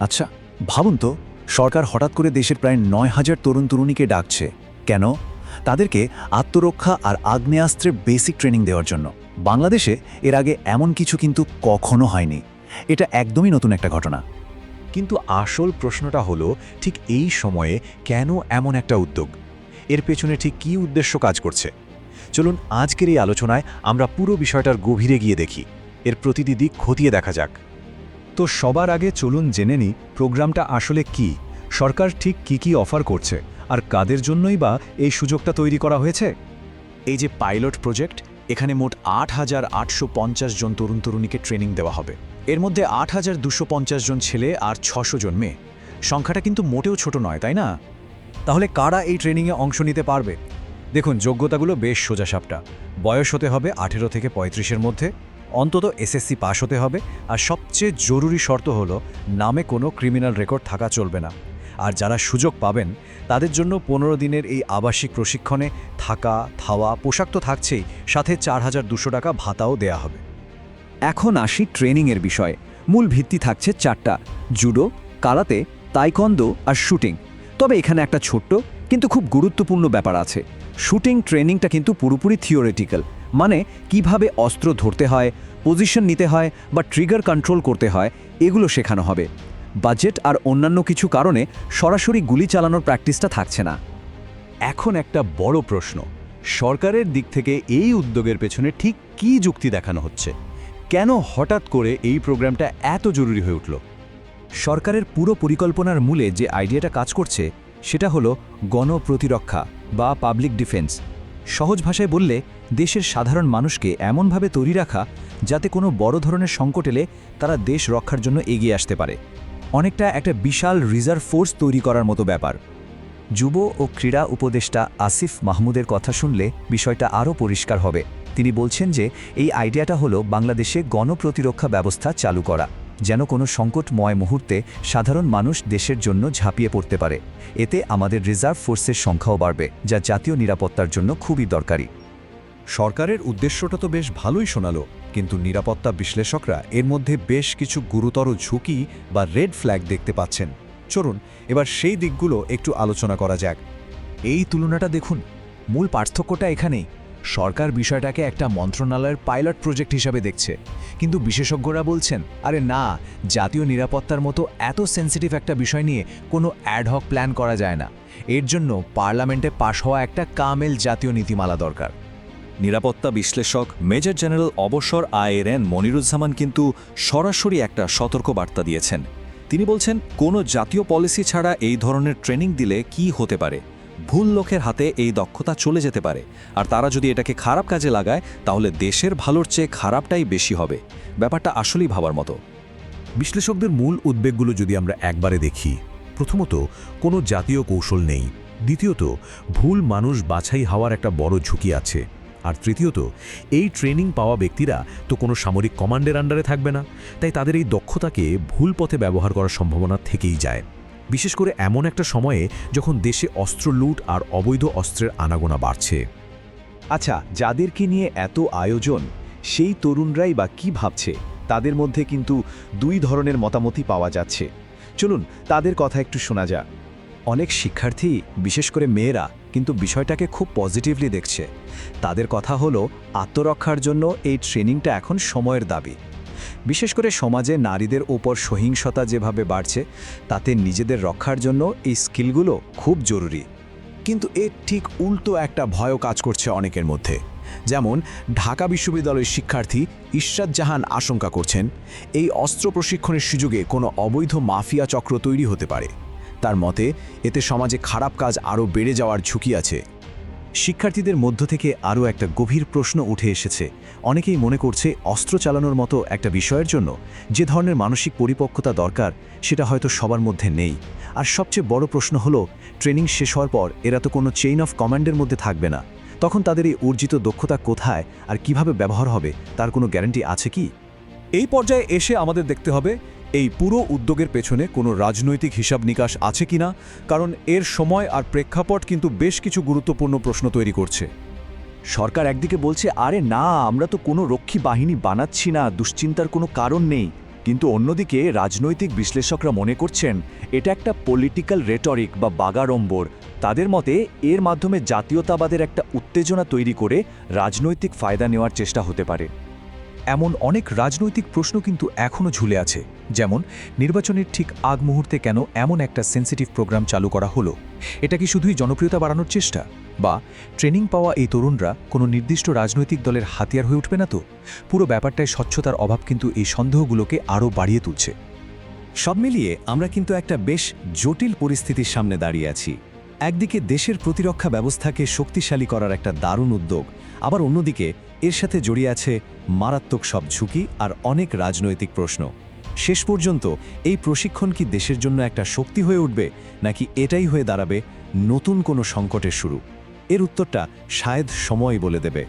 আচ্ছা ভাবুন তো, সরকার হঠাৎ করে দেশের প্রায় নয় হাজার তরুণ তরুণীকে ডাকছে। কেন? তাদেরকে আত্মরক্ষা আর আগ্নেয়াস্ত্রের বেসিক ট্রেনিং দেওয়ার জন্য। বাংলাদেশে এর আগে এমন কিছু কিন্তু কখনো হয়নি। এটা একদমই নতুন একটা ঘটনা। কিন্তু আসল প্রশ্নটা হলো, ঠিক এই সময়ে কেন এমন একটা উদ্যোগ? এর পেছনে ঠিক কী উদ্দেশ্য কাজ করছে? চলুন আজকের এই আলোচনায় আমরা পুরো বিষয়টার গভীরে গিয়ে দেখি। এর প্রতিটি দিক খতিয়ে দেখা যাক। তো সবার আগে চলুন জেনে নিই প্রোগ্রামটা আসলে কি। সরকার ঠিক কি কি অফার করছে, আর কাদের জন্যই বা এই সুযোগটা তৈরি করা হয়েছে? এই যে পাইলট প্রজেক্ট, এখানে মোট আট হাজার আটশো পঞ্চাশ জন তরুণ তরুণীকে ট্রেনিং দেওয়া হবে। এর মধ্যে আট হাজার দুশো জন ছেলে আর ছশো জন মেয়ে। সংখ্যাটা কিন্তু মোটেও ছোট নয়, তাই না? তাহলে কারা এই ট্রেনিংয়ে অংশ নিতে পারবে? দেখুন, যোগ্যতাগুলো বেশ সোজাসাপটা। বয়স হতে হবে আঠেরো থেকে পঁয়ত্রিশের মধ্যে। অন্তত এসএসসি পাশ হতে হবে, আর সবচেয়ে জরুরি শর্ত হলো নামে কোনো ক্রিমিনাল রেকর্ড থাকা চলবে না। আর যারা সুযোগ পাবেন, তাদের জন্য পনেরো দিনের এই আবাসিক প্রশিক্ষণে থাকা খাওয়া পোশাক তো থাকছেই, সাথে চার হাজার দুশো টাকা ভাতাও দেয়া হবে। এখন আসি ট্রেনিংয়ের বিষয়ে। মূল ভিত্তি থাকছে চারটা, জুডো, কারাতে তাইকন্দ আর শুটিং। তবে এখানে একটা ছোট্ট, কিন্তু খুব গুরুত্বপূর্ণ ব্যাপার আছে। শুটিং ট্রেনিংটা কিন্তু পুরোপুরি থিওরিটিক্যাল মানে কীভাবে অস্ত্র ধরতে হয় পজিশন নিতে হয় বা ট্রিগার কন্ট্রোল করতে হয়, এগুলো শেখানো হবে। বাজেট আর অন্যান্য কিছু কারণে সরাসরি গুলি চালানোর প্র্যাকটিসটা থাকছে না। এখন একটা বড় প্রশ্ন, সরকারের দিক থেকে এই উদ্যোগের পেছনে ঠিক কী যুক্তি দেখানো হচ্ছে? কেন হঠাৎ করে এই প্রোগ্রামটা এত জরুরি হয়ে উঠল? সরকারের পুরো পরিকল্পনার মূলে যে আইডিয়াটা কাজ করছে, সেটা হলো গণপ্রতিরক্ষা বা পাবলিক ডিফেন্স সহজ ভাষায় বললে, দেশের সাধারণ মানুষকে এমনভাবে তৈরি রাখা যাতে কোনো বড় ধরনের সংকট এলে তারা দেশ রক্ষার জন্য এগিয়ে আসতে পারে। অনেকটা একটা বিশাল রিজার্ভ ফোর্স তৈরি করার মতো ব্যাপার। যুব ও ক্রীড়া উপদেষ্টা আসিফ মাহমুদের কথা শুনলে বিষয়টা আরও পরিষ্কার হবে। তিনি বলছেন যে, এই আইডিয়াটা হলো বাংলাদেশে গণপ্রতিরক্ষা ব্যবস্থা চালু করা। যেন কোনো সংকটময় মুহূর্তে সাধারণ মানুষ দেশের জন্য ঝাঁপিয়ে পড়তে পারে। এতে আমাদের রিজার্ভ ফোর্সের সংখ্যাও বাড়বে, যা জাতীয় নিরাপত্তার জন্য খুবই দরকারি। সরকারের উদ্দেশ্যটা তো বেশ ভালোই শোনালো, কিন্তু নিরাপত্তা বিশ্লেষকরা এর মধ্যে বেশ কিছু গুরুতর ঝুঁকি বা রেড ফ্ল্যাগ দেখতে পাচ্ছেন। চলুন, এবার সেই দিকগুলো একটু আলোচনা করা যাক। এই তুলনাটা দেখুন, মূল পার্থক্যটা এখানেই। সরকার বিষয়টাকে একটা মন্ত্রণালয়ের পাইলট প্রজেক্ট হিসাবে দেখছে। কিন্তু বিশেষজ্ঞরা বলছেন, আরে না, জাতীয় নিরাপত্তার মতো এত সেন্সিটিভ একটা বিষয় নিয়ে কোনো অ্যাডহক প্ল্যান করা যায় না। এর জন্য পার্লামেন্টে পাশ হওয়া একটা কামেল জাতীয় নীতিমালা দরকার। নিরাপত্তা বিশ্লেষক মেজর জেনারেল অবসর আইএরএন মনিরুজ্জামান কিন্তু সরাসরি একটা সতর্ক বার্তা দিয়েছেন। তিনি বলছেন, কোনো জাতীয় পলিসি ছাড়া এই ধরনের ট্রেনিং দিলে কি হতে পারে? ভুল লোকের হাতে এই দক্ষতা চলে যেতে পারে। আর তারা যদি এটাকে খারাপ কাজে লাগায়, তাহলে দেশের ভালোর চেয়ে খারাপটাই বেশি হবে। ব্যাপারটা আসলেই ভাবার মতো। বিশ্লেষকদের মূল উদ্বেগগুলো যদি আমরা একবারে দেখি, প্রথমত, কোনো জাতীয় কৌশল নেই। দ্বিতীয়ত, ভুল মানুষ বাছাই হওয়ার একটা বড় ঝুঁকি আছে। আর তৃতীয়ত, এই ট্রেনিং পাওয়া ব্যক্তিরা তো কোনো সামরিক কমান্ডের আন্ডারে থাকবে না। তাই তাদের এই দক্ষতাকে ভুল পথে ব্যবহার করার সম্ভাবনা থেকেই যায়। বিশেষ করে এমন একটা সময়ে যখন দেশে অস্ত্র লুট আর অবৈধ অস্ত্রের আনাগোনা বাড়ছে। আচ্ছা যাদেরকে নিয়ে এত আয়োজন, সেই তরুণরাই বা কি ভাবছে? তাদের মধ্যে কিন্তু দুই ধরনের মতামতই পাওয়া যাচ্ছে। চলুন, তাদের কথা একটু শোনা যাক। অনেক শিক্ষার্থী, বিশেষ করে মেয়েরা, কিন্তু বিষয়টাকে খুব পজিটিভলি দেখছে। তাদের কথা হলো, আত্মরক্ষার জন্য এই ট্রেনিংটা এখন সময়ের দাবি। বিশেষ করে সমাজে নারীদের ওপর সহিংসতা যেভাবে বাড়ছে, তাতে নিজেদের রক্ষার জন্য এই স্কিলগুলো খুব জরুরি। কিন্তু এর ঠিক উল্টো একটা ভয়ও কাজ করছে অনেকের মধ্যে। যেমন, ঢাকা বিশ্ববিদ্যালয়ের শিক্ষার্থী ইশরাত জাহান আশঙ্কা করছেন, এই অস্ত্র প্রশিক্ষণের সুযোগে কোনো অবৈধ মাফিয়া চক্র তৈরি হতে পারে। তার মতে, এতে সমাজে খারাপ কাজ আরও বেড়ে যাওয়ার ঝুঁকি আছে। শিক্ষার্থীদের মধ্য থেকে আরও একটা গভীর প্রশ্ন উঠে এসেছে। অনেকেই মনে করছে অস্ত্র চালানোর মতো একটা বিষয়ের জন্য যে ধরনের মানসিক পরিপক্কতা দরকার, সেটা হয়তো সবার মধ্যে নেই। আর সবচেয়ে বড় প্রশ্ন হলো, ট্রেনিং শেষ হওয়ার পর এরা তো কোনো চেইন অফ কমান্ডের মধ্যে থাকবে না। তখন তাদের এই অর্জিত দক্ষতা কোথায় আর কীভাবে ব্যবহার হবে, তার কোনো গ্যারান্টি আছে কি? এই পর্যায়ে এসে আমাদের দেখতে হবে এই পুরো উদ্যোগের পেছনে কোনো রাজনৈতিক হিসাব নিকাশ আছে কিনা? কারণ এর সময় আর প্রেক্ষাপট কিন্তু বেশ কিছু গুরুত্বপূর্ণ প্রশ্ন তৈরি করছে। সরকার একদিকে বলছে, আরে না, আমরা তো কোনো রক্ষী বাহিনী বানাচ্ছি না, দুশ্চিন্তার কোনো কারণ নেই। কিন্তু অন্যদিকে রাজনৈতিক বিশ্লেষকরা মনে করছেন, এটা একটা পলিটিক্যাল রেটরিক বা বাগাড়ম্বর তাদের মতে, এর মাধ্যমে জাতীয়তাবাদের একটা উত্তেজনা তৈরি করে রাজনৈতিক ফায়দা নেওয়ার চেষ্টা হতে পারে। এমন অনেক রাজনৈতিক প্রশ্ন কিন্তু এখনও ঝুলে আছে। যেমন, নির্বাচনের ঠিক আগ মুহূর্তে কেন এমন একটা সেন্সিটিভ প্রোগ্রাম চালু করা হলো? এটা কি শুধুই জনপ্রিয়তা বাড়ানোর চেষ্টা? বা ট্রেনিং পাওয়া এই তরুণরা কোনো নির্দিষ্ট রাজনৈতিক দলের হাতিয়ার হয়ে উঠবে না তো? পুরো ব্যাপারটায় স্বচ্ছতার অভাব কিন্তু এই সন্দেহগুলোকে আরও বাড়িয়ে তুলছে। সব মিলিয়ে আমরা কিন্তু একটা বেশ জটিল পরিস্থিতির সামনে দাঁড়িয়ে আছি। একদিকে দেশের প্রতিরক্ষা ব্যবস্থাকে শক্তিশালী করার একটা দারুণ উদ্যোগ, আবার অন্যদিকে এর সাথে জড়িয়ে আছে মারাত্মক সব ঝুঁকি আর অনেক রাজনৈতিক প্রশ্ন। শেষ পর্যন্ত এই প্রশিক্ষণ কি দেশের জন্য একটা শক্তি হয়ে উঠবে, নাকি এটাই হয়ে দাঁড়াবে নতুন কোনো সংকটের শুরু? এর উত্তরটা শায়দ সময় বলে দেবে।